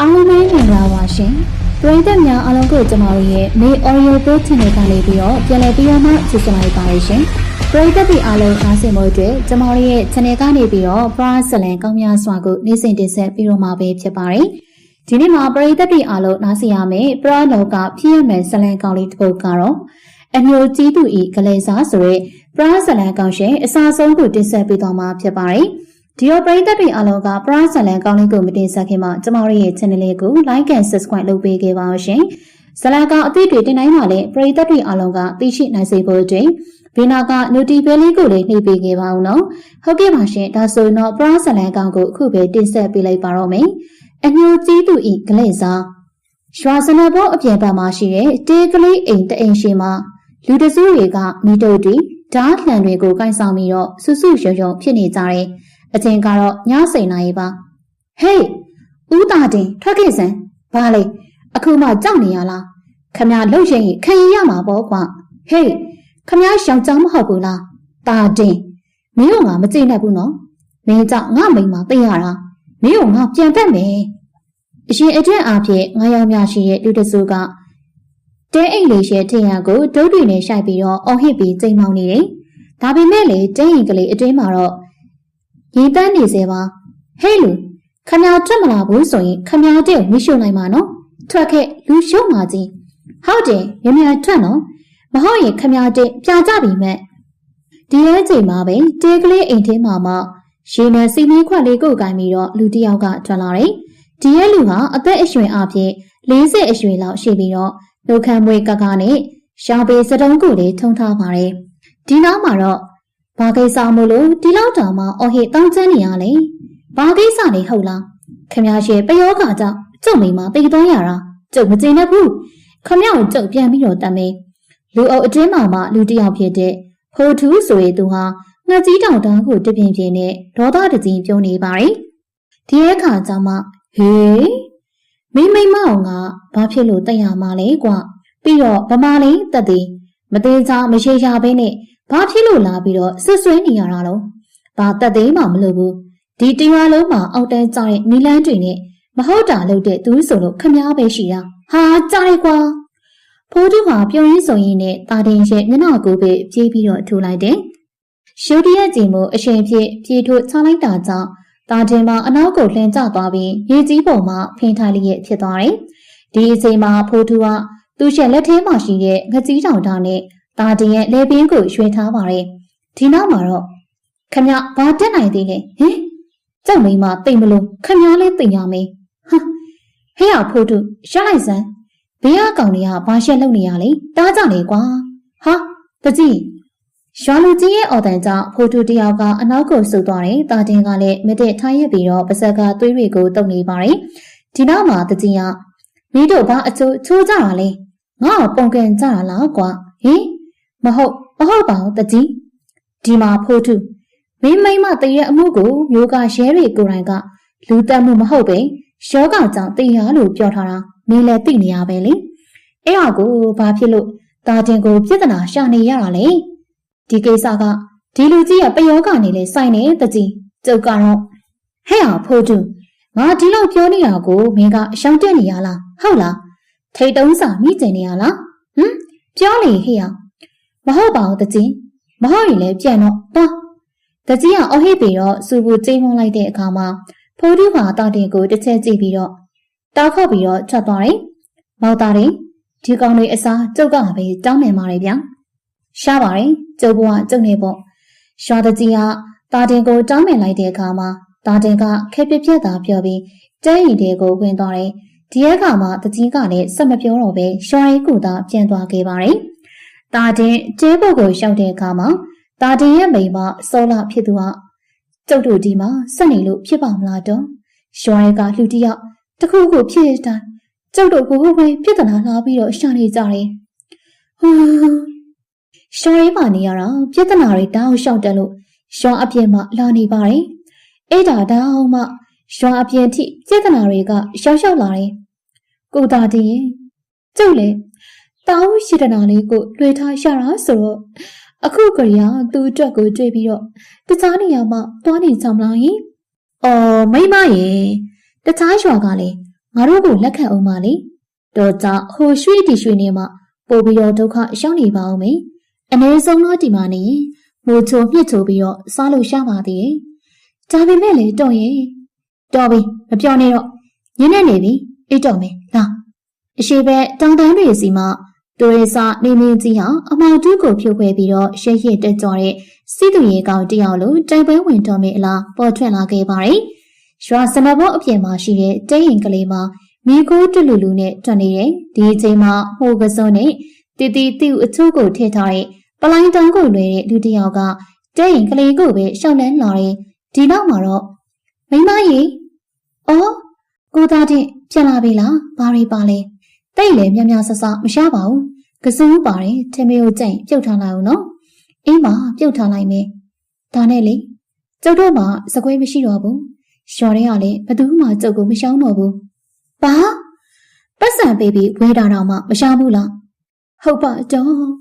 အားလုံးပဲမင်္ဂလာပါရှင်။ပရိသတ်များအားလုံးကိုကျွန်တော်တို့ရဲ့ May Audio Pro Channel ကနေပြီးတော့ပြန်လည်ပြီးတော့မှကြည့်ကြလိုက်ပါရရှင်။ပရိသတ်တွေအားလုံးအားစင်ဖို့အတွက်ကျွန်တော်တို့ရဲ့ channel ကနေပြီးတော့ Price လန်ကောင်းများစွာကိုနေ့စဉ်တင်ဆက်ပြီးတော့မှာပဲဖြစ်ပါတယ်။ဒီနေ့မှာပရိသတ်တွေအားလုံးနားဆင်ရမယ့် Pra လောကဖြစ်ရမယ့်ဇလန်ကောင်းလေးတစ်ပုဒ်ကတော့အမျိုးကြီးသူဤကလေးစားဆိုရဲ Pra ဇလန်ကောင်းရှင်အစားဆုံးကိုတင်ဆက်ပေးသွားမှာဖြစ်ပါတယ်။ ဒီတော့ပရိသတ်တွေအားလုံးကပရဇလန်ကောင်းလေးကိုမတင်ဆက်ခင်မှာကျမတို့ရဲ့ channel လေးကို like and subscribe လုပ်ပေးခဲ့ပါဦးရှင်။ဇလန်ကောင်အသစ်တွေတင်တိုင်းမှာလည်းပရိသတ်တွေအားလုံးကသိရှိနိုင်စေဖို့အတွက်ဘေနာက notification လေးကိုလည်းနှိပ်ပေးခဲ့ပါဦးနော်။ဟုတ်ကဲ့ပါရှင်။ဒါဆိုရင်တော့ပရဇလန်ကောင်ကိုအခုပဲတင်ဆက်ပေးလိုက်ပါတော့မယ်။အညိုကြီးသူဤဂလဲ့စားရွာစနဘောအပြင်ဘက်မှာရှိတဲ့တေးကလေးအိမ်တအိမ်ရှိမှာလူတစုတွေကမိတုတ်တွေဓာတ်လှံတွေကိုကင်ဆောင်ပြီးတော့ဆူဆူရုံရုံဖြစ်နေကြတယ်။ အချိန်ကတော့ညစိန်နိုင်ပါဟေးဦးတာတင်ထွက်ခဲ့စမ်းဘာလဲအခုမှကြောက်နေရလားခမလှုပ်ရင်ခံရရမှာပေါ့ကွာဟေးခမရှောင်ကြောင်မဟုတ်ဘူးလားတာတင်မင်းတို့ငါမကြည့်နဲ့ဘူးနော်မင်းကြောင့်ငါမိန်မသိရတာမင်းတို့ငါပြန်တတ်မယ်အရှင်အကျင့်အားဖြင့်ငါယောက်များရှိတဲ့လူတစုကတဲအိတ်လေးရှဲထင်ရကိုဒုတ်တွေနဲ့ရှိုက်ပြီးတော့အော်ဟစ်ပြီးကြိမ်မောင်းနေတယ်ဒါပေမဲ့လေတဲအိမ်ကလေးအတွင်းမှာတော့ ရေတန်းနေစေပါဟဲ့လူခမည်းထွက်မလာဘူးဆိုရင်ခမည်းတဲ့မိရှုနိုင်မှာနော်ထွက်ခဲ့လူရှုံးပါကြီးဟုတ်တယ်မြမြထွက်နော်မဟုတ်ရင်ခမည်းတဲ့ပြကြပြီမဲ့ဒီရဲချိန်မှာပဲတဲကလေးအိမ်ထဲမှာမှရေနယ်စီမင်းခွက်လေးကိုကင်ပြီးတော့လူတစ်ယောက်ကထွက်လာတယ်ဒီရဲလူဟာအသက်အရွယ်အပြင်40အရွယ်လောက်ရှိပြီးတော့လူခံမွေကကနဲ့ရှောင်းပေစတုံးကိုလေးထုံထားပါတယ်ဒီနောက်မှာတော့ ဘာကိစ္စမို့လို့ဒီလောက်တောင်မှအော်ဟစ်တောင်းကျမ်းနေရလဲဘာကိစ္စနေဟုတ်လားခမရရဲ့ပယောဂါကြောင့်ကျုပ်မိမတေသွားရတာကျုပ်မကျေနပ်ဘူးခမရကိုကျုပ်ပြန်ပြီးတော့တမ်းမေးလူအုပ်အတင်းမှမှလူတယောက်ဖြစ်တဲ့ဖိုထူးဆိုရင်သူဟာငှက်ကြီးတောင်တန်းကိုတပြင်းပြင်းနဲ့ဒေါသတကြီးပြုံးနေပါတယ်ဒီအခါကျမှဟေးမိမိမအောင်ကဘာဖြစ်လို့တက်ရမှာလဲကွာပြီးတော့ဗမာလေးတက်သေးမသေးချာမရှိရဘဲနဲ့ ဘာဖြစ်လို့လာပြီးတော့ဆွဆွဲနေရတာတော့ဘာတက်သေးမှမလို့ဘူးဒီတရားလုံးမှာအောက်တန်းကျတဲ့နီလန်းတွေနဲ့မဟုတ်တာလုပ်တဲ့သူဆိုလို့ခမားပဲရှိတာဟာကြားရကွာဖိုးတူဟာပြုံးရင်းဆိုရင်နဲ့တာတင်ရဲ့မျက်နှာကိုပဲပြေးပြီးတော့ထိုးလိုက်တယ်ရှုပ်တရက်ကြည်မှုအရှင်ဖြစ်ပြေးထိုးချလိုက်တာကြောင့်တာတင်မှာအနောက်ကိုလှန်ကျသွားပြီးရေကြီးပုံမှာဖင်ထားလျက်ဖြစ်သွားတယ်ဒီအချိန်မှာဖိုးတူကသူ့ရဲ့လက်ထဲမှာရှိတဲ့ငကြီးတောင်တောင်နဲ့ တာတင်ရဲ့လေပင်ကိုရွှေထားပါတယ်ဒီနောက်မှာတော့ခမဘာတက်နိုင်သေးလဲဟင်ကြောက်မိမတိတ်မလို့ခမလေးတိတ်ရမယ်ဟမ်ဟဲ့ရဖို့တုရလိုက်စမ်းဘေးအကောင်တွေကဘာရှက်လုပ်နေရလဲတားကြလေကွာဟာတကြီးရွာလူကြီးရဲ့အော်တန်ကြောင့်ဖိုတူတယောက်ကအနောက်ကိုဆုတ်သွားတယ်။တာတင်ကလည်းမတက်ထားရပြီးတော့ပါဇက်ကသွေးတွေကိုတုံနေပါတယ်။ဒီနောက်မှာတကြီးကမင်းတို့ဘာအချိုးချိုးကြတာလဲ။ငါ့ကိုပုံကန်ကြတာလားကွာ။ဟင် မဟုတ်မဟုတ်ပါဘူးတကြီးဒီမှာဖိုးထုမင်းမိမတည့်ရဲ့အမှုကိုမျိုးကရဲတွေကိုယ်တိုင်ကလူတက်မှုမဟုတ်ပဲယောဂကြောင့်တည်ရလို့ပြောထားတာမင်းလည်းသိနေရပဲလေအဲ့ဟာကိုဘာဖြစ်လို့တာတင်ကိုပြဿနာရှာနေရတာလဲဒီကိစ္စကဒီလူကြီးကပယောဂနေလေစိုက်နေတကြီးကျုပ်ကတော့ဟဲ့ဟာဖိုးထုငါဒီလောက်ပြောနေတာကိုမင်းကရှောင်တက်နေရလားဟုတ်လားထိတ်တုံးစာမိကျင်နေရလားဟမ်ပြောလေဟဲ့ဟာ မဟုတ်ပါဘူးတကြီးမဟုတ်ရင်လည်းပြန်တော့ပါတကြီးကအော်ဟစ်ပြီးတော့စူဘူးကျိန်းမလိုက်တဲ့အခါမှာဖိုးတူးဟာတာတင်ကိုတစ်ချက်ကြည့်ပြီးတော့တောက်ခောက်ပြီးတော့ချက်သွားတယ်မောက်သားတယ်ဒီကောင်လေးအစားကျုပ်ကပဲတောင်းနေပါတယ်ဗျာရှားပါတယ်ကျုပ်ဘဝကျုပ်နေပေါ့ရွာတကြီးကတာတင်ကိုတောင်းပန်လိုက်တဲ့အခါမှာတာတင်ကခက်ပြပြက်သာပြောပြီးကျဲရီတွေကိုဝင်သွားတယ်ဒီအခါမှာတကြီးကလည်းစက်မပြောတော့ပဲရွှာရီကူသာပြန်သွားခဲ့ပါတယ် တာတင်ကျဲဘုတ်ကိုရောက်တဲ့အခါမှာတာတင်ရဲ့မိမစောလာဖြစ်သူဟာကျုပ်တို့ဒီမှာဆက်နေလို့ဖြစ်ပါမလားတော့ရွှာရဲကလူတယောက်တခုခုဖြစ်တဲ့တိုင်ကျုပ်တို့ကိုပဲပြဿနာလာပြီးတော့ရှာနေကြတယ်ဟူးရွှာရဲမှနေရတာပြဿနာတွေတောင်းလျှောက်တယ်လို့ရွှာအပြင်မှာလာနေပါတယ်အဲ့ဒါတောင်းမှရွှာအပြင်ထိပြဿနာတွေကရှောက်ရှောက်လာတယ်ကိုတာတင်ရင်ကျုပ်လည်း တောင်းရှိတနာလေးကိုလွှဲထားရတာဆိုတော့အခုကရိယာသူ့အတွက်ကိုတွေ့ပြီးတော့တခြားနေရာမှာသွားနေကြမလားယင်။အော်မိမရေတခြားရွာကလည်းငါတို့ကိုလက်ခံအောင်ပါလေတော့ကြဟိုရွှေတီရွှေနေမှပို့ပြီးတော့ဒုက္ခရောက်နေပါအောင်မေအ ਨੇ ဆုံးတော့ဒီမှာနေရင်မိုးချိုမြစ်ချိုပြီးတော့စားလို့ရပါသေးတယ်ဒါပေမဲ့လေတော့ရဲ့တော်ပြီမပြောနဲ့တော့ညနေနေပြီအိတ်တော်မယ်လာအရှိဘက်တောင်တန်းတွေစီမှာ တူရီစာနေမင်းကြီးဟာအမောင်တူးကိုဖြိုခွဲပြီးတော့ရှက်ရစ်တက်ကြွတဲ့စီးသူရေကောင်တယောက်လိုတိုက်ပွဲဝင်တော်မင်းအလားပေါ်ထွက်လာခဲ့ပါတယ်ရွာစနဘောအပြင်မှာရှိတဲ့တဲရင်ကလေးမှာမိခိုးတလူလူနဲ့ထွက်နေတယ်ဒီအချိန်မှာဟိုကစုံနဲ့တီတီတီအချို့ကိုထည့်ထားတဲ့ပလိုင်းတန်းကိုလွယ်တဲ့လူတစ်ယောက်ကတဲရင်ကလေးကိုပဲရှောက်လန်းလာတယ်ဒီနောက်မှာတော့မိမကြီးအော်ကိုသားတင်ပြန်လာပြီလားဘာတွေပါလဲ တိတ်လေမြမြဆဆမရှားပါဘူးကစိုးပါတယ်ထမေကိုကြိုင်ပြုတ်ထားလိုက်အောင်နော်အင်းမပြုတ်ထားလိုက်မယ်ဒါနဲ့လေကျုပ်တို့မှစကွဲမရှိတော့ဘူးလျှော်တဲ့ကလည်းဘသူမှကျုပ်ကိုမရှောင်းတော့ဘူးဘာပတ်စံပေးပြီးဝဲတာတော့မှမရှားဘူးလားဟုတ်ပါတော့ဟွန်း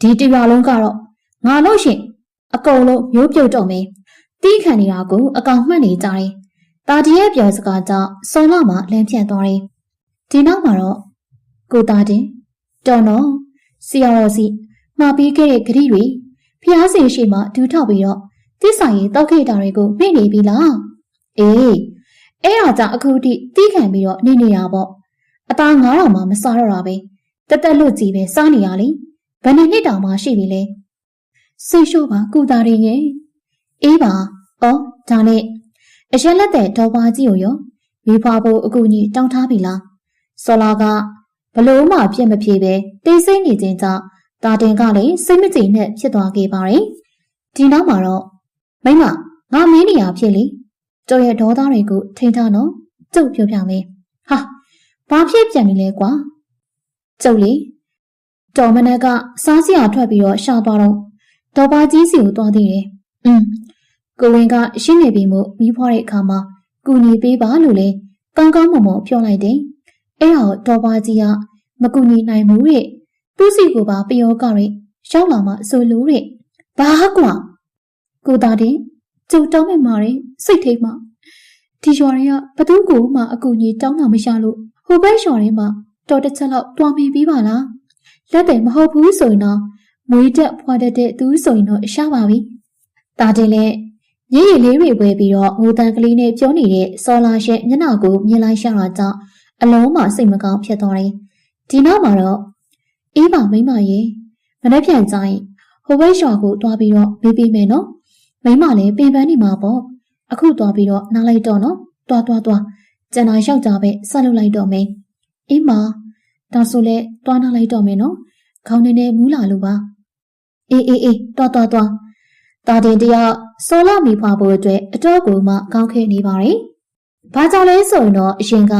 ဒီတရွာလုံးကတော့ငါလို့ရှင်အကုန်လုံးမျိုးပြုတ်တော့မယ်တီးခံနေတာကိုအကောင်မှတ်နေကြတယ်တာတီရဲ့ပြောစကားကြောင့်စော်လာမှလမ်းဖြတ်သွားတယ် ဒီနောက်မှာတော့ကိုသားတင်တော်နော်ဆရာတော်စီမှာပြီးခဲ့တဲ့ဂရိတွေဖျားစီရှိမှဒူးထောက်ပြီးတော့သစ္စာရေးတောက်ခဲ့တာတွေကိုမိနေပြီလားအေးအဲ့ဒါကြောင့်အခုထိတီးခံပြီးတော့နေနေတာပေါ့အသားငါးတော်မှမစားတော့တာပဲတက်တက်လွတ်ကြည့်ပဲစားနေရလေဘယ်နှစ်နှစ်တောင်မှရှိပြီလဲစိတ်လျှော့ပါကုသားရင်းရဲ့အေးပါဩဒါနဲ့အရက်လက်တဲ့ဒေါ်ပွားကြီးကိုရောမိဖွားဖို့အကူအညီတောင်းထားပြီလား စောလာကဘလို့မှပြက်မပြေပဲတိတ်ဆိတ်နေခြင်းကြောင့်တာတင်ကလည်းစိတ်မကြည်နဲ့ဖြစ်သွားခဲ့ပါတယ်ဒီနောက်မှာတော့မိမငါမင်းနေရဖြစ်လေကျော်ရဲ့ဒေါသတွေကိုထိန်းထားနော်ကျုပ်ပြောပြမယ်ဟာဘာဖြစ်ပြန်ပြီလဲကွာကျုပ်လေတော်မနက်ကစားစရာထွက်ပြီးတော့ရှာသွားတော့ဒေါ်ပါကြီးစီကိုသွားသေးတယ်อืมကိုဝင်ကရှင်းနေပြီမို့မိဖွားတဲ့အခါမှာကူညီပေးပါလို့လေကောင်းကောင်းမွန်မွန်ပြောလိုက်တယ် အဲ့ဒါဒေါ်ပါကြီးကမကူညီနိုင်ဘူးတဲ့သူ့စီကိုပါပယောကရဲရှောင်းလာမှဆိုလို့တဲ့ဘာကွာကိုသားတဲ့ကျုပ်တောင်းမဲ့မာတဲ့စိတ်ထိတ်မှဒီရွာတွေကဘသူ့ကိုမှအကူကြီးတောင်းတာမရလို့ဟိုဘက်ရွာတွေမှာတော်တစ်ချက်လောက်တွားမိပြီးပါလားလက်တယ်မဟုတ်ဘူးဆိုရင်တော့မွေးတက်ဖွာတတ်တဲ့သူဆိုရင်တော့ရှားပါပြီတာတင်လည်းရည်ရည်လေးတွေပွဲပြီးတော့ငိုတန်ကလေးနဲ့ပြောနေတဲ့စောလာရဲ့မျက်နှာကိုမြင်လိုက်ရှာတာကြောင့် အလုံးမစိတ်မကောင်းဖြစ်သွားတယ်ဒီနောက်မှာတော့အေးပါမိမရေမနေ့ပြန်ကြရင်ဟိုဘက်ရွာကိုတွားပြီးတော့မေးပေးမယ်နော်မိမလည်းပင်ပန်းနေမှာပေါ့အခုတွားပြီးတော့နားလိုက်တော့နော်တွားတွားတွားကျန်တာယောက်ျားပဲဆက်လုပ်လိုက်တော့မယ်အေးမဒါဆိုလဲတွားနားလိုက်တော့မယ်နော်ခေါင်းနေနေမူးလာလို့ပါအေးအေးအေးတွားတွားတွားတာတင်တယောက်စောလာမိဖွာဖို့အတွက်အတော့ကိုမှကောင်းခဲ့နေပါတယ်ဘာကြောင့်လဲဆိုရင်တော့အရင်က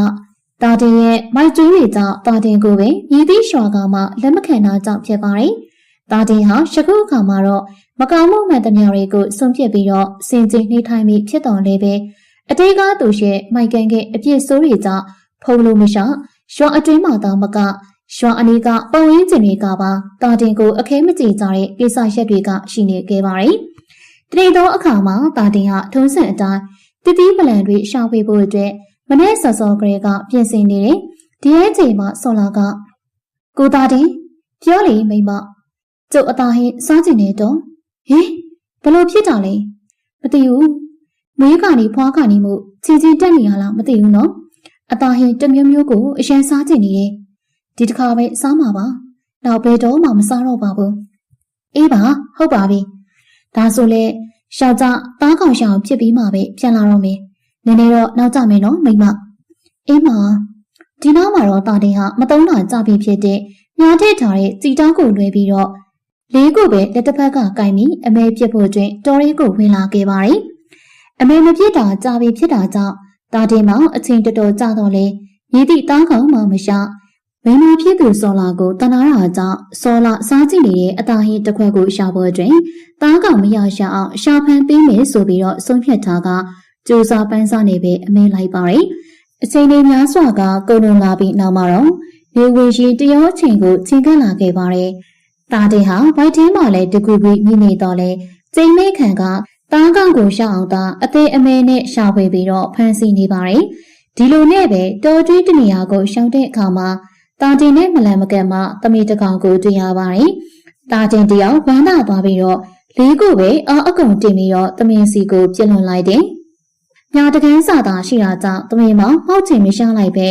တာတင်ရဲ့မိုက်ကျွေးတွေကြောင့်တာတင်ကိုပဲမြည်သည့်ရွာကမှလက်မခံတာကြောင့်ဖြစ်ပါတယ်။တာတင်ဟာယခုအခါမှာတော့မကောင်းမှုမှန်သမျှတွေကိုစွန့်ပစ်ပြီးတော့စင်ကြင်နှိထိုင်ပြီးဖြစ်တော်လဲပဲအတိတ်ကသူရဲ့မိုက်ကန်ကအပြစ်ဆိုးတွေကြောင့်ဖုံလို့မရှရွာအတွင်းမှာတော့မကရွာအနီးကပုံရင်းကျင်တွေကပါတာတင်ကိုအခဲမကြေကြတဲ့ကိစ္စရက်တွေကရှိနေခဲ့ပါတယ်။တနေ့သောအခါမှာတာတင်ဟာထုံးစံအတိုင်းတတိပလန်တွေရှာဖွေဖို့အတွက် မနေ့စောစောကလေးကပြင်ဆင်နေတယ်။ဒီအချိန်မှာဆော်လာကကိုသားတင်ပြောလေမိမကျုပ်အသားဟင်းစားကျင်နေတော့ဟင်ဘလို့ဖြစ်တာလဲမသိဘူးမွေးကနေဖွားကနေမှုချီချီတက်နေရလားမသိဘူးနော်အသားဟင်းတစ်မျိုးမျိုးကိုအရင်စားကျင်နေတယ်ဒီတစ်ခါပဲစားမှာပါနောက်ဘယ်တော့မှမစားတော့ပါဘူးအေးပါဟုတ်ပါပြီဒါဆိုလေရှောက်ကြတားကောင်ရှောင်ဖြစ်ပြီးမှပဲပြန်လာတော့မယ် နည်းနည်းတော့နောက်ကျမယ်နော်မိမအေးမဒီနောက်မှာတော့တာတင်ဟာမတုံးတာကြပြီဖြစ်တဲ့ညာထည့်ထားတဲ့စီတောင်းကိုလွှဲပြီးတော့လေးကိုပဲလက်တစ်ဖက်ကကင်ပြီးအမဲပြစ်ဖို့အတွက်တော်ရီကိုဝင်လာခဲ့ပါတယ်အမဲမပြစ်တာကြပြီဖြစ်တာကြောင့်တာတင်မောင်အချိန်တော်တော်ကြာတော့လေရည်သည့်တားကောင်မှမရှမင်းမဖြစ်သူစောလာကိုတနာရာကြောင့်စောလာစားကြည့်နေတဲ့အသားဟင်းတစ်ခွက်ကိုရှာဖို့အတွက်တားကောင်မရရှာအောင်ရှာဖန်ပေးမယ်ဆိုပြီးတော့ဆုံးဖြတ်ထားက ကြိုးစားပန်းစားနေပဲအမင်းလိုက်ပါတယ်။အချိန်လေးများစွာကကုန်လွန်လာပြီးနောက်မှာတော့နေဝင်ရှိတရောချိန်ကိုချိန်ခန့်လာခဲ့ပါတယ်။တာတင်ဟာဘိုက်ထဲမှာလည်းတကူပြီးမြည်နေတော့လဲကျိန်မဲခံကတားကောင်ကိုရှောက်အောင်သာအသေးအမဲနဲ့ရှာဖွေပြီးတော့ဖမ်းဆီးနေပါတယ်။ဒီလိုနဲ့ပဲတော်ကျွေးတနေရာကိုရှောင်းတဲ့အခါမှာတာတင်နဲ့မလန်မကန်မှတမီတကောင်ကိုတွေ့ရပါတယ်။တာတင်တယောက်ဝမ်းသာသွားပြီးတော့လေးကိုပဲအော်အကုံတင်ပြီးတော့တမင်စီကိုပြစ်လွန်လိုက်တယ်။ ညာတကန်းစာသာရှိတာကြောင့်တမင်မောင်ဟောက်ချင်မရှားလိုက်ပဲ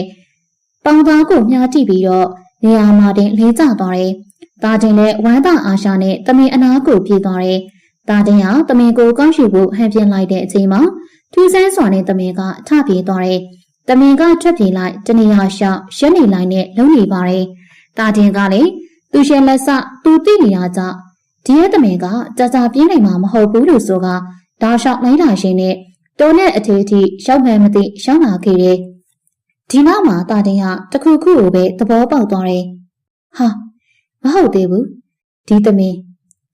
ပေါင်သားကိုမြားကြည့်ပြီးတော့နေရာမှာတင်လေးကျသွားတယ်။တာတင်လည်းဝမ်းသာအားရှာနဲ့တမင်အနာကိုပြေးသွားတယ်။တာတင်ဟာတမင်ကိုကောက်ယူဖို့ဟန်ပြင်းလိုက်တဲ့အချိန်မှာထူးဆန်းစွာနဲ့တမင်ကထပြေးသွားတယ်။တမင်ကထွက်ပြေးလိုက်တနေရာရှောက်ရှက်နေလိုက်နဲ့လုံနေပါတယ်။တာတင်ကလည်းသူရှင်လက်စသူသိနေတာကြောင့်ဒီရဲ့တမင်ကကြာကြာပြင်းနိုင်မှာမဟုတ်ဘူးလို့ဆိုကဒါလျှောက်လိုက်လာရှင်နဲ့ တိုးနဲ့အထေးအထိရှောက်မှန်မသိရှောင်းလာခဲ့တယ်။ဒီနောက်မှာတာတင်ကတခုခုကိုပဲသဘောပေါက်သွားတယ်။ဟာမဟုတ်သေးဘူး။ဒီတမင်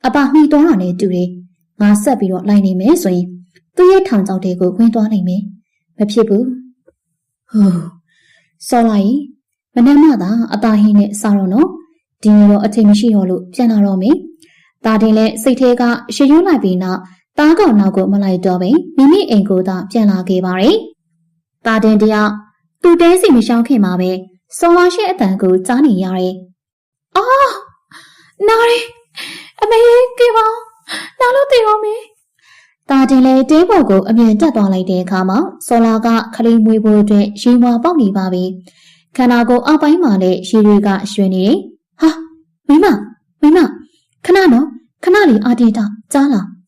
အပမှီသွားတာနဲ့တူတယ်။ငါဆက်ပြီးတော့လိုက်နေမယ်ဆိုရင်သူ့ရဲ့ထောင်ချောက်တွေကိုဝင်သွားနိုင်မယ်။မဖြစ်ဘူး။ဟိုးစောလိုက်မနက်မှသာအသားဟင်းနဲ့စားတော့နော်။ဒီနေ့တော့အချိန်မရှိတော့လို့ပြန်လာတော့မယ်။တာတင်လည်းစိတ်ထဲကရှရွလိုက်ပြီးနောက် တားကောင်နောက်ကိုမလိုက်တော့ပဲမိမိအိမ်ကိုသာပြန်လာခဲ့ပါတယ်။တာတင်တယောက်သူ့တဲစီမရှောင်းခင်မှာပဲစောလာရှိအတန်ကိုကြားနေရတယ်။အော်နားရီအမေကေပါနားလို့တည်ရောမေ။တာတင်လည်းတဲပေါ်ကိုအမြန်တက်သွားလိုက်တဲ့အခါမှာစောလာကခလိမွေးဖို့အတွက်ရေမွာပေါက်နေပါပြီ။ခန္ဓာကိုယ်အောက်ပိုင်းမှာလည်းရေတွေကရွှင်နေတယ်။ဟာမိမမိမခဏနော်ခဏလေးအာတီတာကြားလာ။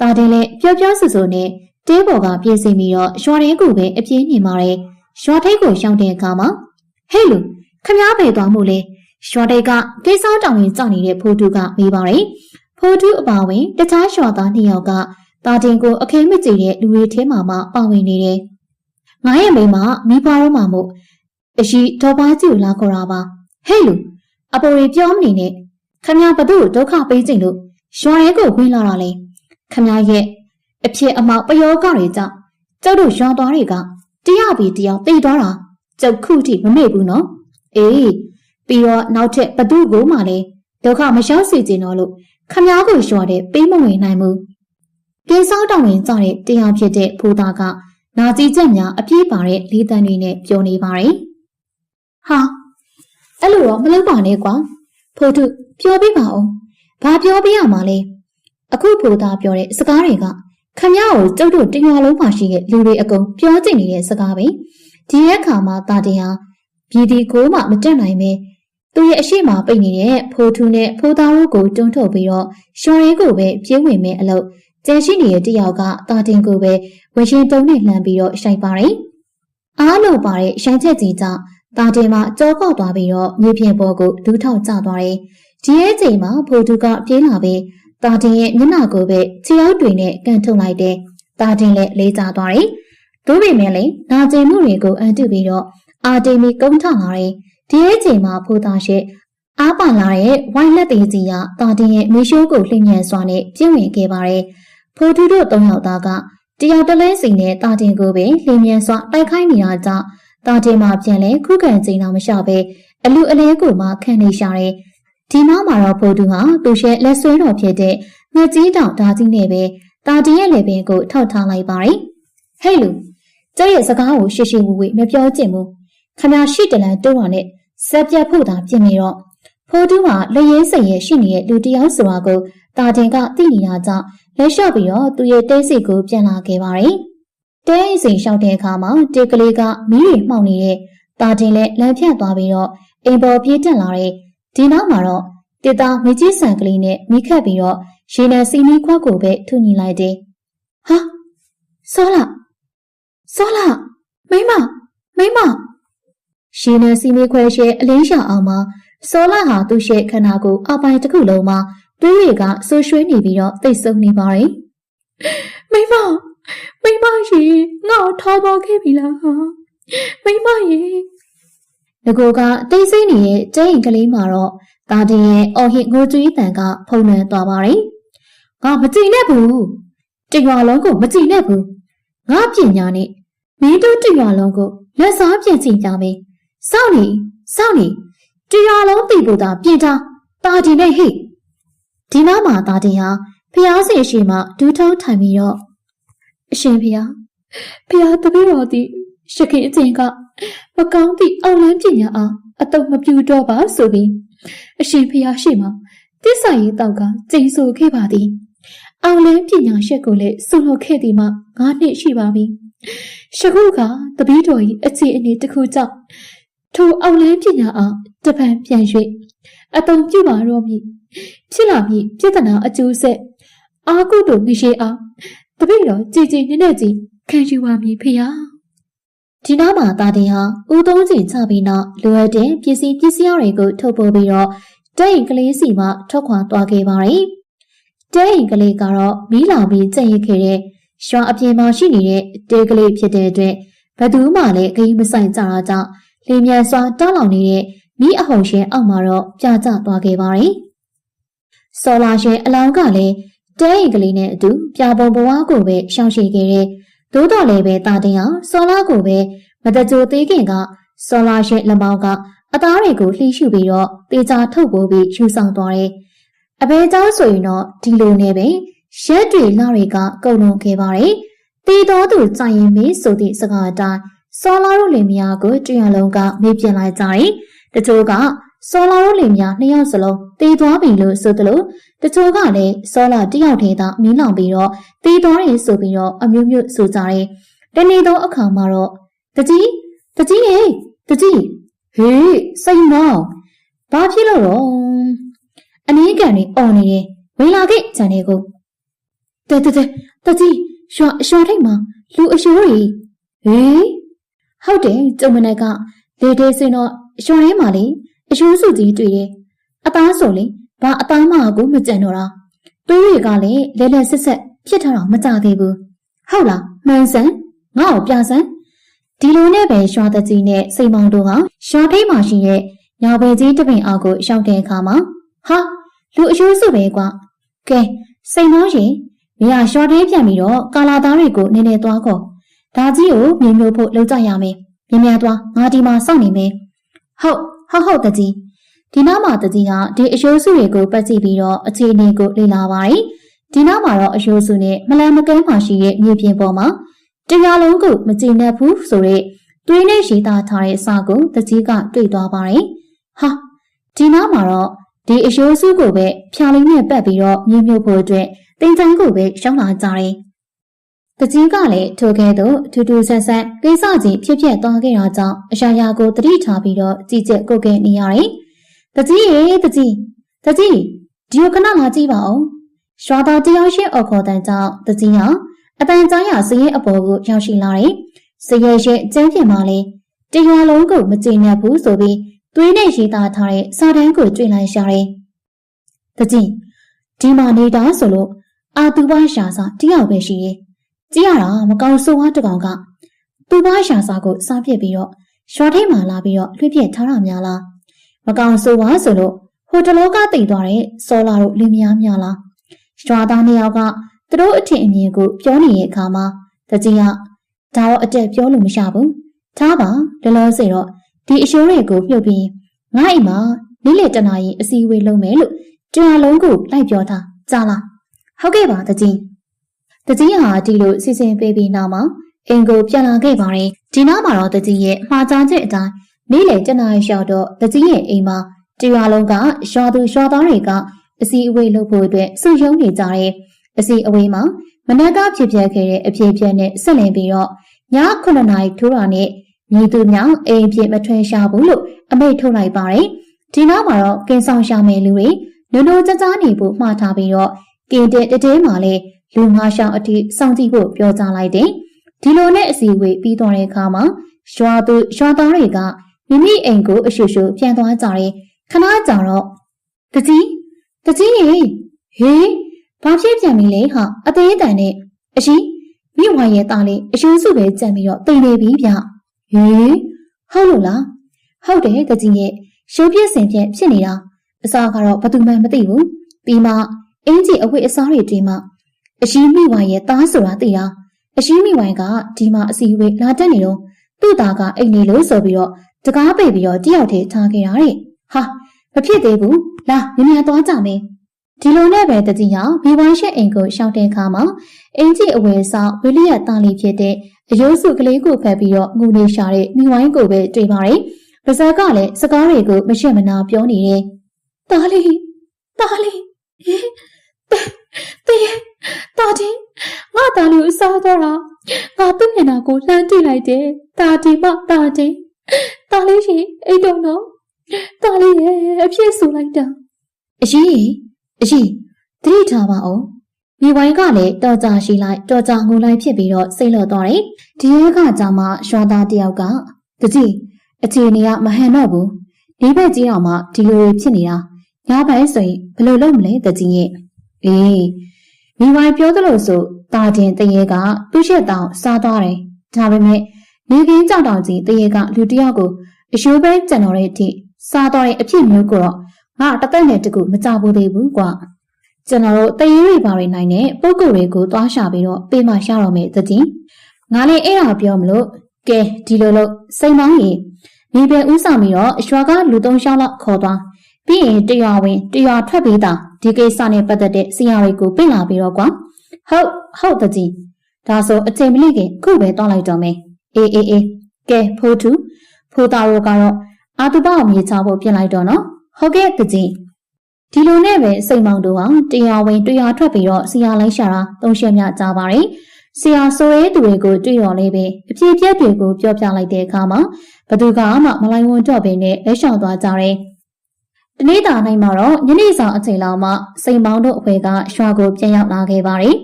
တာတင်လည်းပျော်ပျော်ဆူဆူနဲ့တဲပေါ်ကပြေးစီပြီးတော့ရွာရဲကိုပဲအပြင်းနေပါရဲ့။ရွာထိပ်ကိုရှောင်းတဲ့အခါမှာဟဲ့လူခမားပဲသွားမှုလေရွာထိပ်ကကိစ္စတောင်ရင်ကြောက်နေတဲ့ဖိုးတူကမေးပါရဲ့။ဖိုးတူအပါဝင်တခြားရွာသားနှစ်ယောက်ကတာတင်ကိုအခဲမကြည့်တဲ့လူတွေထဲမှာမှပါဝင်နေတယ်။ငါရဲ့မိမမိဘတို့မှမို့အရှိတော်ပါကြီးကိုလာခေါ်တာပါ။ဟဲ့လူအပေါ်ရီပြောမနေနဲ့ခမရဘသူ့ဒုက္ခပေးခြင်းလို့ရွာရဲကိုဝင်လာတာလေ ခမရရဲ့အဖြစ်အမောက်ပယောဂတွေကြောင့်ကျုပ်တို့ရွာသွားတွေကတယောက်ပြီးတယောက်တိတ်သွားတာကျုပ်ခုထိမမေ့ဘူးနော်အေးပြီးတော့နောက်ထပ်ဘသူ့ကိုမှလည်းဒုက္ခမရှောက်စေချင်တော့လို့ခမရကိုရွာတဲ့ပေးမဝင်နိုင်ဘူးကင်းစောင်းတောင်ဝင်ကြတဲ့တရားဖြစ်တဲ့ဖိုးသားကနာကြီးချက်များအပြည့်ပါတဲ့လေးတန်းတွေနဲ့ပြောနေပါတယ်ဟာအဲ့လိုတော့မလုပ်ပါနဲ့ကွာဖိုးထုပြောပြပါဦးဘာပြောပြရမှာလဲ အခုဖိုးသားပြောတဲ့စကားတွေကခမရကိုကျုပ်တို့တင်ရွာလုံးမှာရှိတဲ့လူတွေအကုန်ပြောချင်နေတဲ့စကားပဲဒီရက်ခါမှာတာတင်ဟာပြည်ဒီကိုမှမတက်နိုင်ပဲသူ့ရဲ့အရှိမပိတ်နေတဲ့ဖိုးထုနဲ့ဖိုးသားတို့ကိုတွန်းထုတ်ပြီးတော့ရှော်ရဲကိုပဲပြေးဝင်မဲ့အလုပ်ကျန်ရှိနေတဲ့တယောက်ကတာတင်ကိုပဲဝရှင်တုံးနဲ့လှမ်းပြီးတော့ရှိုက်ပါတယ်အားလုံးပါတဲ့ရှိုင်းချက်ကြီးကြောင့်တာတင်မှာကြောပေါက်သွားပြီးတော့မြေပြင်ပေါ်ကိုဒူးထောက်ကျသွားတယ်ဒီရဲ့ချိန်မှာဖိုးထုကပြေးလာပြီး တာတင်ရဲ့မျက်နှာကိုပဲခြေအောက်တွေနဲ့ကန်ထုတ်လိုက်တယ်။တာတင်လည်းလေးကျသွားတယ်။တို့ပေမဲ့လည်းနာကျင်မှုတွေကိုအန်တုပြီးတော့အာတီမီကုန်းထလာတယ်။ဒီရဲ့ချိန်မှာဖိုးသားရှိအားပါလာတဲ့ဝိုင်းလက်သေးကြီးကတာတင်ရဲ့မေရှိုးကိုလှည့်မြန်စွာနဲ့ပြင့်ဝင်ခဲ့ပါတယ်။ဖိုးထုတို့သုံးယောက်သားကတယောက်တလဲစီနဲ့တာတင်ကိုပဲလှည့်မြန်စွာတိုက်ခိုင်းနေတာကြောင့်တာတင်မှာပြန်လဲခုခံချိန်တော့မလျှော့ပဲအလူအလဲကိုမှခံနေရှာတယ်။ ဒီနောက်မှာတော့ဖိုးသူဟာသူ့ရဲ့လက်ဆွဲတော်ဖြစ်တဲ့ငှက်ကြီးတောင်ဓာကြီးနဲ့ပဲတာတီရဲ့လေပင်ကိုထောက်ထားလိုက်ပါတယ်။ဟဲ့လူကျဲရဲ့စကားကိုရှေ့ရှေ့ဝေဝေမပြောချင်ဘူး။ခမရှိတလန်တိုးတာနဲ့ဇက်ပြတ်ဖို့သာပြင်နေတော့ဖိုးတူးဟာလက်ရဲစိတ်ရဲရှိနေတဲ့လူတယောက်ဆိုတာကိုတာတင်ကသိနေတာကြောင့်လက်လျှော့ပြီးတော့သူ့ရဲ့တဲစိတ်ကိုပြန်လာခဲ့ပါတယ်။တဲအိမ်စိန်လျှောက်တဲ့အခါမှာတေကလေးကမီးတွေမှောက်နေတဲ့တာတင်လည်းလမ်းဖြတ်သွားပြီးတော့အိမ်ပေါ်ပြေးတက်လာတဲ့ ဒီနောက်မှာတော့တေတာမကြီးဆန်ကလေးနဲ့မိခတ်ပြီးတော့ရေနံစီမီခွက်ကိုပဲထုညှိလိုက်တယ်။ဟာစောလာစောလာမိမမိမရေနံစီမီခွဲရှဲအလင်းရှာအောင်မှာစောလာဟာသူ့ရဲ့ခန္ဓာကိုယ်အပိုင်တစ်ခုလုံးမှာတွေးတွေကဆူရွှေးနေပြီးတော့တိတ်ဆုံနေပါတယ်။မိမမိမရေငါ့ကိုထားသွားခဲ့ပြီလားဟာမိမရေ ငကိုကတိတ်ဆိတ်နေတဲ့ကျိန်ကလေးမှာတော့တာတင်ရဲ့အော်ဟစ်ငိုကြွေးတန်ကဖုန်လွှမ်းသွားပါတယ်။ငါမကြည့်နဲ့ဘူး။တရွာလုံးကိုမကြည့်နဲ့ဘူး။ငါပညာနဲ့မင်းတို့တရွာလုံးကိုလက်စားပြန်ကြည့်ကြမယ်။စောင့်နေစောင့်နေတရွာလုံးတည်ဖို့သာပြင်ထားတာတင်နဲ့ဟိဒီနောက်မှာတာတင်ဟာဖျားစီရှိမှဒူးထုံးထိုင်ပြီးတော့အရှင်ဖျားဖျားတပည့်တော်သည်ရှခင်အချင်းက မကောင်းသည့်အောင်လန်းပညာအားအတုံမပြူတော့ပါဆိုပြီးအရှင်ဖျားရှိမှတစ္ဆာရေးတောက်ကကျိန်ဆိုခဲ့ပါသည်အောင်လန်းပညာရှက်ကိုလည်းဆုလို့ခဲ့သည်မှ၅နှစ်ရှိပါပြီရှခုကတပီးတော်၏အခြေအနေတစ်ခုကြောင့်ထိုအောင်လန်းပညာအားတပံပြန်၍အတုံပြုပါတော့မည်ဖြစ်လာမည်ပြဿနာအကျိုးဆက်အာကုတို့ငရှိအားတပည့်တော်ကြည်ကြည်နက်နက်ကြီးခံယူပါမည်ဖေဟာ ဒီနောက်မှာတာတင်ဟာဦးသုံးစီချပြီးနောက်လိုအပ်တဲ့ပစ္စည်းပစ္စည်းတွေကိုထုတ်ပို့ပြီးတော့တဲ့ရင်ကလေးစီမှထွက်ခွာသွားခဲ့ပါတယ်တဲ့ရင်ကလေးကတော့မီးလောင်ပြီးကြက်ရခဲ့တဲ့ရွာအပြင်မှာရှိနေတဲ့တဲကလေးဖြစ်တဲ့အတွက်ဘယ်သူမှလည်းဂိမ်းမဆိုင်ကြတာကြောင့်လေမြန်စွာတောင်းလောင်နေတဲ့မီးအဟုန်ရှင်အောက်မှာတော့ပြကျသွားခဲ့ပါတယ်ဆော်လာရှင်အလောင်းကလည်းတဲရင်ကလေးနဲ့အတူပြပုံဘဝကိုပဲရှောင်ရှိခဲ့တဲ့ သို့တော်လည်းပဲတာတင်အောင်စော်လာကိုပဲမတကြိုသေးခင်ကစော်လာရဲ့လက်မောင်းကအသားတွေကိုလှိရှုပြီးတော့တေချာထုတ်ပိုးပြီးယူဆောင်သွားတယ်။အဘဲเจ้าဆိုရင်တော့ဒီလိုနဲ့ပဲရက်တွေလတွေကကုန်လွန်ခဲ့ပါတယ်။တီတော်သူကြိုင်ရင်မေးဆိုသည့်စကားအတိုင်းစော်လာတို့လင်မယားကိုတရံလုံးကမေးပြလိုက်ကြတယ်။တချို့က စော်လာတို့လင်မယားနှစ်ယောက်စလုံးတေးသွားပြီလို့ဆိုသလိုတချို့ကလည်းစောလာတယောက်တည်းသာမီးလောင်ပြီးတော့တေးသွားတယ်ဆိုပြီးတော့အမျိုးမျိုးဆိုကြတယ်။တနေ့သောအခါမှာတော့တကြီးတကြီးဟေးတကြီးဟေးစိတ်မောင်းဘာဖြစ်လို့တော့အနည်းကန်နေអော်နေတယ်ဝင်လာခဲ့ဂျန်နေကိုတဲတဲတဲတကြီးရွှာရွှာထိတ်မှာလူအရှိုးကြီးဟေးဟုတ်တယ်ကျုံမနဲ့ကလေတဲစင်တော့ရွှာထဲမှာလေ အရှိုးစုကြီးတွေ့တယ်အသားဆိုလေဘာအသားမကိုမကြံတော့တာတွေးတွေကလည်းလဲလဲဆက်ဆက်ဖြစ်ထားတော့မကြသေးဘူးဟုတ်လားမှန်စမ်းငါ့ကိုပြစမ်းဒီလိုနဲ့ပဲရွှာတကြီးနဲ့စိန်မောင်တို့ကရွှာထိတ်မှရှိတဲ့ညာဘယ်ကြီးတပင်အောက်ကိုရောက်တဲ့အခါမှာဟာလူအယိုးစုပဲကွာကဲစိန်မောင်ရှင်မရရွှာထဲပြန်ပြီးတော့ကာလာသားတွေကိုနည်းနည်းသွားခေါ်ဒါကြီးကိုမြင်မျိုးဖို့လှုပ်ကြရမယ်မြင်မြန်သွားငါဒီမှာစောင့်နေမယ်ဟုတ် ဟုတ်ဟုတ်တကြီးဒီနောက်မှာတကြီးကဒီအယိုးစုတွေကိုပတ်ကြည့်ပြီးတော့အခြေအနေကိုလေ့လာပါတယ်ဒီနောက်မှာတော့အယိုးစုနဲ့မလန်မကန်းမှရှိတဲ့မြေပြင်ပေါ်မှာတရားလုံးကိုမကြည်နပ်ဘူးဆိုတော့တွေးနဲ့ရေးသားထားတဲ့စာကိုတကြီးကတွေ့သွားပါတယ်။ဟာဒီနောက်မှာတော့ဒီအယိုးစုကိုပဲဖြာလေးနဲ့ပတ်ပြီးတော့မြင်းမြုပ်ဖို့အတွက်တင်ချိုင်းကိုပဲရှောင်းလာကြတယ်။ တကြီးကလည်းထိုကဲ့သို့ထူးထူးဆန်းဆန်းကိစ္စကြီးဖြစ်ဖြစ်သွားခဲ့တာကြောင့်အရာရာကိုတတိထားပြီးတော့ကြည်ကျက်ကိုကဲနေရတယ်။တကြီးရေတကြီးတကြီးဒီကိုခဏလာကြည့်ပါဦး။ရွာသားတယောက်ရှင်းအော်ခေါ်တဲ့ကြောင့်တကြီးကအတန်ကြားရစရင်အပေါ်ကိုရောက်ရှိလာတယ်။စရဲရဲ့ကျန်းပြင်းမှလည်းတရွာလုံးကိုမကျေနပ်ဘူးဆိုပြီးသွေးနဲ့ရေးသားထားတဲ့စာတမ်းကိုတွေ့လိုက်ရတယ်။တကြီးဒီမှာနေတာဆိုလို့အာသူဘာရှာစာတယောက်ပဲရှိတယ်။ ကြည့်ရတာမကောင်းဆိုးဝါးတကောင်ကသူဘာရှာစာကိုစားပြစ်ပြီးတော့ရွာထိပ်မှာလာပြီးတော့လွှတ်ပြက်ထားတာများလား။မကောင်းဆိုးဝါးဆိုလို့ဟိုတလောကတိတ်သွားတဲ့စောလာတို့လင်းများများလား။ရွာသားနှစ်ယောက်ကသူတို့အထင်အမြင်ကိုပြောနေတဲ့အခါမှာတကြီးကဒါတော့အတက်ပြောလို့မရဘူး။ထားပါလောလောဆယ်တော့ဒီအရှိုးတွေကိုပြုတ်ပြီးငါ့အိမ်မှာနေ့လေတနာရင်အစည်းအဝေးလုပ်မယ်လို့တရားလုံးကိုလိုက်ပြောထားကြားလား။ဟုတ်ကဲ့ပါတကြီး။ တကြီးဟာဒီလိုစီစဉ်ပေးပြီးနောက်မှာအင်ကိုပြန်လာခဲ့ပါတယ်။ဒီနောက်မှာတော့တကြီးရဲ့မှားကြားချက်အတိုင်းနေ့လေတနာရီလျှောက်တော့တကြီးရဲ့အိမ်မှာတရားလုံးကရွာသူရွာသားတွေကအစည်းအဝေးလုပ်ဖို့အတွက်စုယုံနေကြတယ်။အစီအဝေးမှာမနက်ကဖြစ်ပျက်ခဲ့တဲ့အဖြစ်အပျက်နဲ့ဆက်လည်ပြီးတော့ည9နာရီထိုးတာနဲ့မြေသူမြောင်အိမ်ဖြစ်မထွင်ရှာဘူးလို့အမိန့်ထုတ်လိုက်ပါတယ်။ဒီနောက်မှာတော့ကင်းဆောင်ရှာမယ်လူတွေနုံနုံကြကြနေဖို့မှားထားပြီးတော့ကင်းတဲ့တတဲမှာလည်း လူငါးရှောင်းအထိစောင့်ကြည့်ဖို့ပြောကြားလိုက်တယ်။ဒီလိုနဲ့အစီအဝေးပြီးသွားတဲ့အခါမှာရွာသူရွာသားတွေကမိမိအိမ်ကိုအရှူရှူပြန်သွားကြတယ်။ခဏကြာတော့တကြီးတကြီးဟေးဟေးဘာဖြစ်ပြန်ပြီလဲဟာအသေးတန်နဲ့အရှိမိဝါရဲ့သားလေးအရှုံးစုပဲကြံပြီးတော့တိမ်နေပြီဗျဟေးဟုတ်လို့လားဟုတ်တယ်တကြီးရဲ့ရှုပ်ပြစ်စင်ပြက်ဖြစ်နေတာအစားကတော့ဘသူမှမသိဘူးပြီးမှအင်းကြီးအဝတ်အစားတွေတွင်မှ အရှိမိဝါရဲ့သားဆိုတာသိတာအရှိမိဝိုင်ကဒီမှာအစီအဝေးလာတက်နေတော့သူ့သားကအိမ်နေလို့ဆိုပြီးတော့တကားပိတ်ပြီးတော့တယောက်တည်းထားခဲ့တာတဲ့ဟာမဖြစ်သေးဘူးလာမြင်မြန်သွားကြမယ်ဒီလိုနဲ့ပဲတကြီးဟာမိဘရှက်အိမ်ကိုရှောက်တဲ့အခါမှာအင်ကြီးအဝယ်ဆောင်ဝိလိယတာလီဖြစ်တဲ့အယိုးစုကလေးကိုဖက်ပြီးတော့ငူနေရှာတဲ့မိဝိုင်းကိုပဲတွေ့ပါတယ်။ပါဇက်ကလည်းစကားတွေကိုမရှက်မနာပြောနေတယ်။တားလေးတားလေးဟဲ့တည်း တာတင်ငါတားလေးကိုစားတော့တာငါသူ့မျက်နှာကိုလှမ်းကြည့်လိုက်တယ်။တာတင်မတာတင်တားလေးရှင်အိတ်တော့နော်တားလေးရဲ့အဖြစ်ဆူလိုက်တာအရှိအရှိတတိထားပါအောင်မိဝိုင်းကလည်းတော်ကြရှိလိုက်တော်ကြငုံလိုက်ဖြစ်ပြီးတော့စိတ်လော့သွားတယ်ဒီရဲကကြာမှရွာသားတယောက်ကတကြီးအခြေအနေကမဟန်တော့ဘူးဒီဘက်ကြီးအောင်မှဒီလိုဖြစ်နေတာညဘက်ဆိုရင်ဘယ်လိုလုပ်မလဲတကြီးရဲ့အေး မိဝိုင်းပြောသလိုဆိုတာတင်တရေကသူ့ရှက်တောင်စားသွားတယ်ဒါပေမဲ့နေကင်းကြောက်တောင်ကြီးတရေကလူတယောက်ကိုအရှိုးပဲကြံတော်တဲ့အထိစားတော့တဲ့အဖြစ်မျိုးကိုတော့ငါတသက်နဲ့တကူမကြဘူးသေးဘူးကွာကျွန်တော်တို့တရေတွေပါနေနိုင်တဲ့ပုံကိုယ်တွေကိုသွားရှာပြီးတော့ပေးမှရှာတော့မယ်တကြီးငါလည်းအဲ့ဒါပြောမလို့ကဲဒီလိုလို့စိန်မောင်းကြီးမိပဲဥဆောင်ပြီးတော့ရွာကလူသုံးရှောင်းလောက်ခေါ်သွား ပြီးရင်တရွာဝင်တရွာထွက်ပြီးတာဒီကိစ္စနဲ့ပတ်သက်တဲ့ဆရာတွေကိုပြင်လာပြီးတော့ကွာဟုတ်ဟုတ်တကြီးဒါဆိုအချိန်မလိခင်ခုပဲတောင်းလိုက်တော့မယ်အေးအေးအေးကဲဖိုးသူဖိုးသားတို့ကတော့အာတုပအောင်မြေချဖို့ပြင်လိုက်တော့နော်ဟုတ်ကဲ့တကြီးဒီလိုနဲ့ပဲစိတ်မောင်တို့ဟာတရားဝင်တရားထွက်ပြီးတော့ဆရာလိုက်ရှာတာသုံးရှက်မြကြပါတယ်ဆရာဆိုရဲသူတွေကိုတွေ့တော်လေးပဲအပြည့်ပြက်တွေကိုပြောပြလိုက်တဲ့အခါမှာဘသူကမှမလိုက်ဝန်တော့ပဲနဲ့လက်ရှောင်သွားကြတယ် တနေ့တာနိုင်မှာတော့ညနေဆောင်အချိန်လောက်မှစိန်မောင်တို့အဖွဲကရွာကိုပြန်ရောက်လာခဲ့ပါတယ်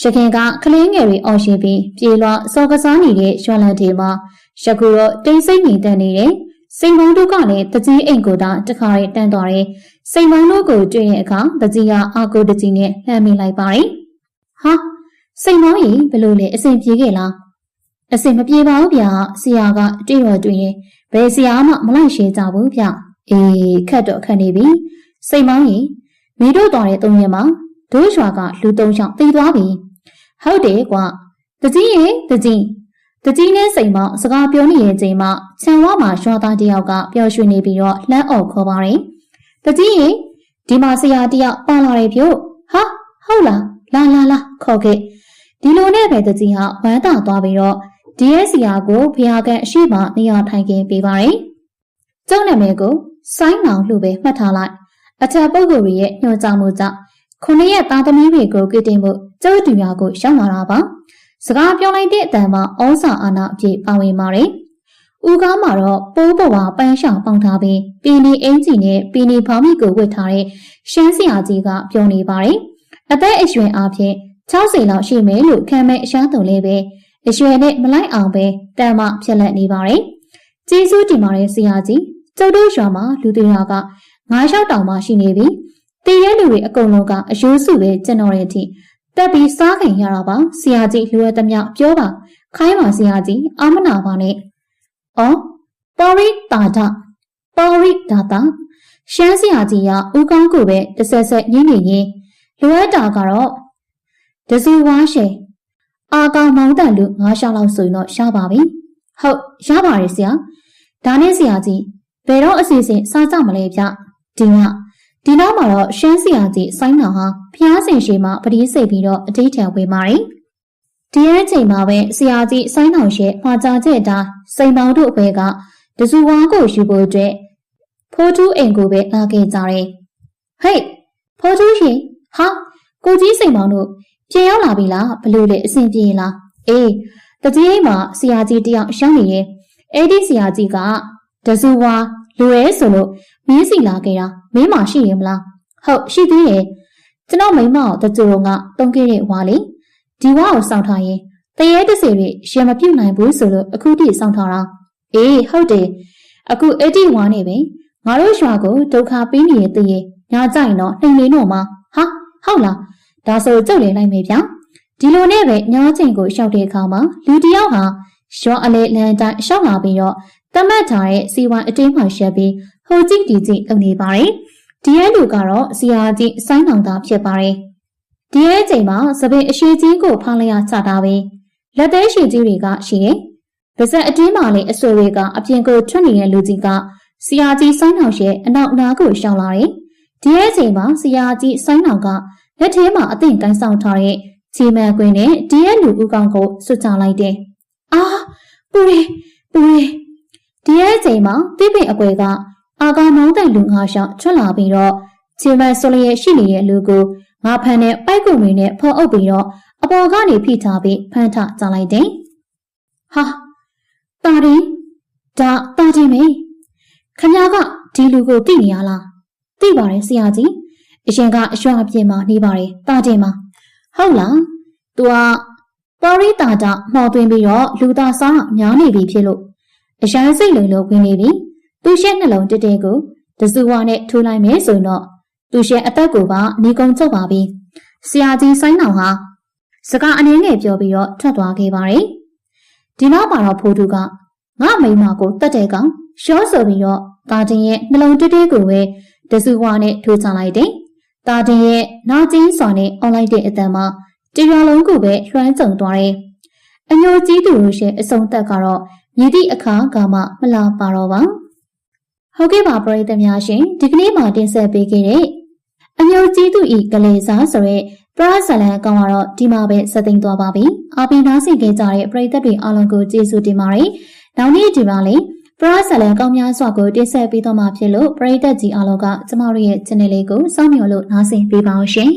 ရခင်ကကလေးငယ်တွေအော်ရှိပြီးပြေလွှစော်ကစားနေတဲ့ရွှန်လန်တီမှာရကူတော့တိမ်စိတ်ညီတန်နေတယ်စိန်မောင်တို့ကလည်းတကြီးအိမ်ကိုသာတခါရဲတန်းသွားတယ်စိန်မောင်တို့ကိုတွေ့တဲ့အခါတကြီးကအာကိုတကြီးနဲ့လှမ်းမိလိုက်ပါတယ်ဟာစိန်မောင်ကြီးဘယ်လိုလဲအဆင်ပြေခဲ့လားအဆင်မပြေပါဘူးဗျာဆရာကတွေ့တော့တွေ့ရင်ဘယ်ဆရာမှမလိုက်ရှင်းကြဘူးဗျ အေးခက်တော့ခက်နေပြီစိန်မောင်ကြီးမိတို့တော်တဲ့သုံးရက်မှာဒိုးရွာကလူသုံးချောင်းတည်သွားပြီဟုတ်တယ်ကွာတကြီးရေတကြီးတကြီးနဲ့စိန်မောင်စကားပြောနေတဲ့အချိန်မှာခြံဝမှာရွာသားတယောက်ကပျော်ရွှင်နေပြီးတော့လှမ်းအော်ခေါ်ပါတယ်တကြီးရေဒီမှာဆရာတယောက်ပါလာတယ်ဖြို့ဟာဟုတ်လားလာလာလာခေါ်ခဲ့ဒီလိုနဲ့ပဲတကြီးဟာဝမ်းသာသွားပြီးတော့ဒီရဲ့ဆရာကိုဖျားကန်အရှိမနေရာထိုင်ခင်းပေးပါတယ်ကျုံနာမည်ကို ဆိုင်းအောင်လှူပဲမှတ်ထားလိုက်အထက်ပုဂ္ဂိုလ်ရဲ့ညွှန်ကြားမှုကြောင့်ခုနှစ်ရက်သားသမီးတွေကိုကိတင်မှုကျုပ်တူများကိုရှောင်းလာတာပါစကားပြောလိုက်တဲ့အတန်မှာဩစာအာနာအပြည့်ပါဝင်ပါတယ်ဦးကားမှာတော့ပိုးပေါ်ပါပန်းရှောင်ပေါင်ထားပြီးပီနီအင်ဂျီနဲ့ပီနီဖောင်းမီကိုဝတ်ထားတဲ့ရှမ်းစရာကြီးကပြောနေပါတယ်အသက်အရွယ်အားဖြင့်60လောက်ရှိမယ်လို့ခံမဲ့အရှားတုံလေးပဲအရွယ်နဲ့မလိုက်အောင်ပဲတန်မဖြစ်လက်နေပါတယ်ကျေးဇူးတင်ပါတယ်ဆရာကြီး ကျုပ်တို့ရွာမှာလူတွေဟာကငါးလျှောက်တောင်မှရှိနေပြီတည်ရဲလူတွေအကုန်လုံးကအယိုးစုပဲကျွန်တော်ရဲ့အထိတက်ပြီးစားခင်ရတာပါဆရာကြီးလိုအပ်သမျှပြောပါခိုင်းပါဆရာကြီးအာမနာပါနဲ့အော်ပေါ်ရီတာဒပေါ်ရီဒါတာရှမ်းဆရာကြီးကဦးကောင်းကိုပဲတဆက်ဆက်ညင်းနေရင်လိုအပ်တာကတော့ဒဇူဝါရှယ်အာကောင်မောင်းတန်လူငါးရှောင်းလောက်ဆိုရင်တော့ရပါပြီဟုတ်ရပါတယ်ဆရာဒါနဲ့ဆရာကြီး ဘယ်တော့အစီအစဉ်စားကြမလဲဗျဒီညဒီနောက်မှာတော့ရှမ်းဆရာကြီးဆိုင်းတော်ဟာဖျားစင်ရှိမှပတိစိတ်ပြီးတော့အတိတ်ထံဝင်ပါတယ်ဒီရဲ့ချိန်မှာပဲဆရာကြီးဆိုင်းတော်ရဲ့မှာကြားချက်အတိုင်းစိန်ပေါင်းတို့အဖွဲကတစုဝါကိုယူဖို့အတွက်ဖိုးထူးအိမ်ကိုပဲလာခဲ့ကြတယ်ဟေးဖိုးထူးရှင်ဟာကိုကြီးစိန်ပေါင်းတို့ပြန်ရောက်လာပြီလားဘလို့လဲအဆင်ပြေလားအေးတကြီးအိမ်မှာဆရာကြီးတယောက်ရှောင်းနေရဲ့အဲ့ဒီဆရာကြီးကတစုဝါ လူရဲဆိုလို့မင်းစီလာခဲ့တာမင်းမရှိရင်မလားဟုတ်ရှိသေးရဲ့ကျွန်တော်မိမကိုတကြိုကတုံးခဲ့တဲ့ဝါလေဒီဝါကိုစောင့်ထားရင်တရေတစေတွေရှင်မပြုတ်နိုင်ဘူးဆိုလို့အခုထိစောင့်ထားတာအေးဟုတ်တယ်အခုအဲ့ဒီဝါနေပဲငါတို့ရွာကိုဒုက္ခပေးနေတဲ့တရေညာကြိုင်တော့နှိမ်နေတော့မှာဟာဟုတ်လားဒါဆိုကြုတ်လေလိုက်မယ်ဗျာဒီလိုနဲ့ပဲညာချိန်ကိုရှောက်တဲ့အခါမှာလူတယောက်ဟာရွာအလေလန်တိုင်းရှောက်လာပြီးတော့ တမတ်ထားတဲ့စီဝိုင်းအတင်းမှရှက်ပြီးဟိုကြည့်ဒီကြည့်လုပ်နေပါတယ်။ဒီရဲ့လူကတော့စီယာကြီးဆိုင်းနောင်သားဖြစ်ပါတယ်။ဒီရဲ့ချိန်မှာသပင်အရှိကြီးကိုဖောင်းလျာချတာပဲ။လက်သေးရှိကြီးတွေကရှိတယ်။ပါဇက်အတွင်းမှာလည်းအဆွေတွေကအပြင်ကိုထွက်နေတဲ့လူကြီးကစီယာကြီးဆိုင်းနောင်ရဲ့အနောက်နားကိုရှောင်လာတယ်။ဒီရဲ့ချိန်မှာစီယာကြီးဆိုင်းနောင်ကလက်ထဲမှာအသင့်ကိုင်းဆောင်ထားတဲ့ချီမန်ကွင်းနဲ့ဒီရဲ့လူဦးကောင်ကိုဆွတ်ချလိုက်တယ်အာပူရီပူရီ ဒီရဲ့အချိန်မှာတိပိတ်အကွယ်ကအာကာမောင်းတဲ့လူငါရှောင်းထွက်လာပြီးတော့ခြေမဆိုလျက်ရှိနေတဲ့လူကိုငါဖန်နဲ့ပိုက်ကုံတွေနဲ့ဖော်အုပ်ပြီးတော့အပေါ်ကနေဖိထားပြီးဖမ်းထကြလိုက်တယ်။ဟာတာဒီဒါတာဒီမေခမကဒီလူကိုသိနေရလားသိပါတယ်ဆရာကြီးအရှင်ကအရွှာပြင်းမှာနေပါတယ်တာတင်မှာဟုတ်လား तू ကပေါ်ရီတာတာမှော်သွင်းပြီးတော့လူသားစားများနေပြီဖြစ်လို့ အရန်စိတ်လုံလုံဝင်နေပြီသူရှက်နှလုံးတက်တဲကိုတစုဝါနဲ့ထိုးလိုက်မယ်ဆိုရင်တော့သူရှက်အသက်ကိုပါနေကုန်ချုပ်ပါပြီဆရာကြီးဆိုင်းနောင်ဟာစကားအနည်းငယ်ပြောပြီးတော့ထွက်သွားခဲ့ပါတယ်ဒီနောက်မှာတော့ဖိုးသူကငါမိမကိုတတ်တဲ့ကောင်ရှောဆိုပြီးတော့တာတင်ရဲ့နှလုံးတက်တဲကိုပဲတစုဝါနဲ့ထိုးချလိုက်တယ်တာတင်ရဲ့နာကျင်းစွာနဲ့အွန်လိုင်းတဲ့အတန်မှာတရွာလုံးကိုပဲလွှမ်းကြုံသွားတယ်အညိုကြီးသူတို့ရဲ့အစုံသက်ကတော့ မြည်သည့်အခါကမှမလာပါတော့ပါဟုတ်ကဲ့ပါပရိသတ်များရှင်ဒီကနေ့မှတင်ဆက်ပေးခဲ့တဲ့အညိုကြီးသူဤကလေးစားဆိုရဲပရဇလန်အကောင်ကတော့ဒီမှာပဲစသိမ့်သွားပါပြီအာပီနာစီခဲ့ကြတဲ့ပရိသတ်တွေအားလုံးကိုကျေးဇူးတင်ပါတယ်နောက်နေ့ဒီမှာလေပရဇလန်ကောင်းများစွာကိုတင်ဆက်ပေးတော့မှာဖြစ်လို့ပရိသတ်ကြီးအားလုံးကကျမတို့ရဲ့ channel လေးကိုစောင့်မျှော်လို့နားဆင်ပေးပါအောင်ရှင်